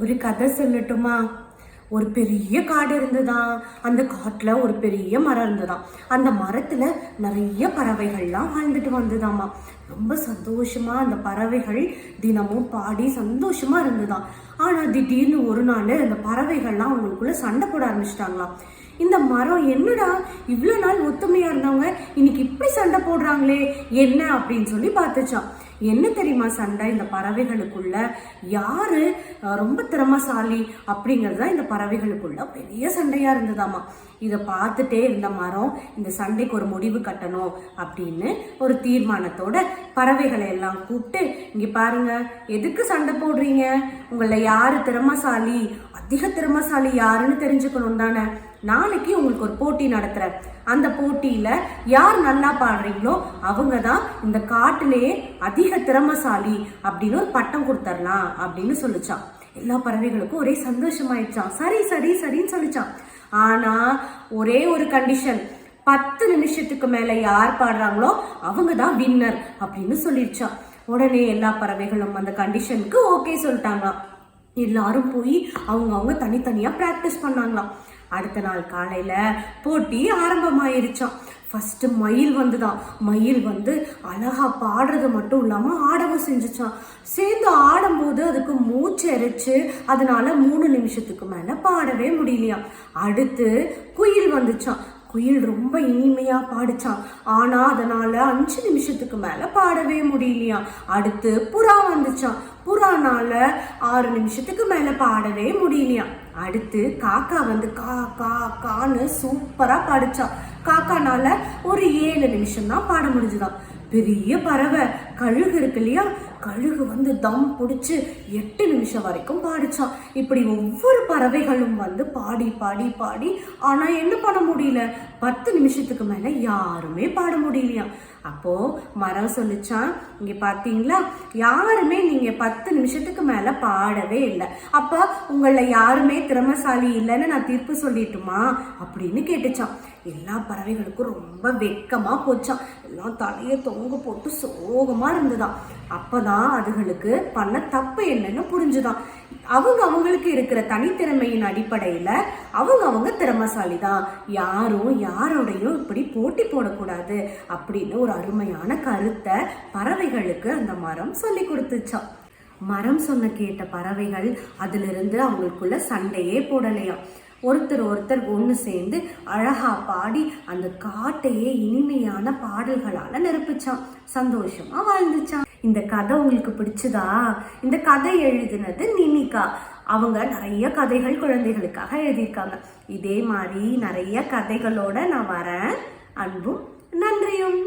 ஒரு கதை சொல்லட்டுமா? ஒரு பெரிய காடு இருந்ததாம் அந்த காட்டில் ஒரு பெரிய மரம் இருந்ததாம் அந்த மரத்தில் நிறைய பறவைகள்லாம் வாழ்ந்துட்டு வந்ததாமா? ரொம்ப சந்தோஷமாக அந்த பறவைகள் தினமும் பாடி சந்தோஷமாக இருந்ததாம் ஆனால் திடீர்னு ஒரு நாள் அந்த பறவைகள்லாம் அவங்களுக்குள்ளே சண்டை போட ஆரம்பிச்சிட்டாங்களாம். இந்த மரம் என்னடா? இவ்வளோ நாள் ஒத்துமையா இருந்தவங்க இன்னைக்கு இப்படி சண்டை போடுறாங்களே என்ன அப்படின்னு சொல்லி பார்த்துச்சான் என்ன தெரியுமா சண்டை இந்த பறவைகளுக்குள்ள? யாரு? ரொம்ப திறமசாலி அப்படிங்கிறது தான் இந்த பறவைகளுக்குள்ள பெரிய சண்டையா இருந்ததாமா. இதை பார்த்துட்டே இருந்த மரம் இந்த சண்டைக்கு ஒரு முடிவு கட்டணும் அப்படின்னு ஒரு தீர்மானத்தோட பறவைகளை எல்லாம் கூப்பிட்டு இங்க பாருங்க எதுக்கு சண்டை போடுறீங்க? உங்களை யாரு திறமசாலி? அதிக திறமசாலி யாருன்னு தெரிஞ்சுக்கணும் தானே. நாளைக்கு உங்களுக்கு ஒரு போட்டி நடத்துகிறேன் அந்த போட்டியில் யார் நல்லா பாடுறீங்களோ அவங்க தான் இந்த காட்டிலேயே அதிக திறமசாலி அப்படின்னு ஒரு பட்டம் கொடுத்துர்லாம் அப்படின்னு சொல்லிச்சான். எல்லா பறவைகளுக்கும் ஒரே சந்தோஷமாயிடுச்சான். சரி சரி சரின்னு சொல்லிச்சான். ஆனால் ஒரே ஒரு கண்டிஷன் பத்து நிமிஷத்துக்கு மேலே யார் பாடுறாங்களோ அவங்க தான் வின்னர் அப்படின்னு சொல்லிடுச்சான் உடனே எல்லா பறவைகளும் அந்த கண்டிஷனுக்கு ஓகே சொல்லிட்டாங்களாம். எல்லாரும் போய் அவங்க அவங்க தனித்தனியாக ப்ராக்டிஸ் பண்ணாங்களாம். அடுத்த நாள் காலையில் போட்டி ஆரம்பமாயிருச்சான் ஃபஸ்ட்டு மயில் வந்துதான். மயில் வந்து அழகா பாடுறது மட்டும் இல்லாமல் ஆடவும் செஞ்சுச்சான் சேர்ந்து ஆடும்போது அதுக்கு மூச்சு எரிச்சு அதனால மூணு நிமிஷத்துக்கு மேலே பாடவே முடியலையாம். அடுத்து குயில் வந்துச்சான் குயில் ரொம்ப இனிமையாக பாடிச்சான் ஆனால் அதனால் அஞ்சு நிமிஷத்துக்கு மேலே பாடவே முடியலையாம் அடுத்து புறா வந்துச்சான் புறானால ஆறு நிமிஷத்துக்கு மேலே பாடவே முடியலையாம் அடுத்து காக்கா வந்து கா கா கான்னு சூப்பராக பாடிச்சான் காக்கானால ஒரு ஏழு நிமிஷம் தான் பாட முடிஞ்சுதான் பெரிய பறவை. கழுகு இருக்கு இல்லையா? கழுகு வந்து தம் பிடிச்சி எட்டு நிமிஷம் வரைக்கும் பாடிச்சான் இப்படி ஒவ்வொரு பறவைகளும் வந்து பாடி பாடி பாடி ஆனால் என்ன பண்ண முடியல? பத்து நிமிஷத்துக்கு மேலே யாருமே பாட முடியலையாம் அப்போ மரம் சொல்லிச்சான் இங்கே பார்த்தீங்களா யாருமே நீங்கள் பத்து நிமிஷத்துக்கு மேலே பாடவே இல்லை. அப்போ உங்களில் யாருமே திறமசாலி இல்லைன்னு நான் தீர்ப்பு சொல்லிட்டுமா? அப்படின்னு கேட்டுச்சான் எல்லா பறவைகளுக்கும் ரொம்ப வெக்கமாக போச்சான் எல்லாம் தலையை தொங்க போட்டு சோகமாக இருந்ததான் அப்போதான் அதுகளுக்கு பண்ண தப்பு என்னன்னு புரிஞ்சுதான். அவங்க அவங்களுக்கு இருக்கிற தனித்திறமையின் அடிப்படையில அவங்க அவங்க திறமசாலி தான் யாரும் யாரோடையும் இப்படி போட்டி போடக்கூடாது அப்படின்னு ஒரு அருமையான கருத்தை பறவைகளுக்கு அந்த மரம் சொல்லி கொடுத்துச்சான் மரம் சொன்ன கேட்ட பறவைகள் அதிலிருந்து அவங்களுக்குள்ள சண்டையே போடலையாம் ஒருத்தர் ஒருத்தர் ஒன்று சேர்ந்து அழகா பாடி அந்த காட்டையே இனிமையான பாடல்களால் நிரப்பிச்சான். சந்தோஷமா வாழ்ந்துச்சான். இந்த கதை உங்களுக்கு பிடிச்சதா? இந்த கதை எழுதினது நினிகா அவங்க நிறைய கதைகள் குழந்தைகளுக்காக எழுதியிருக்காங்க. இதே மாதிரி நிறைய கதைகளோட நான் வரேன். அன்பும் நன்றியும்.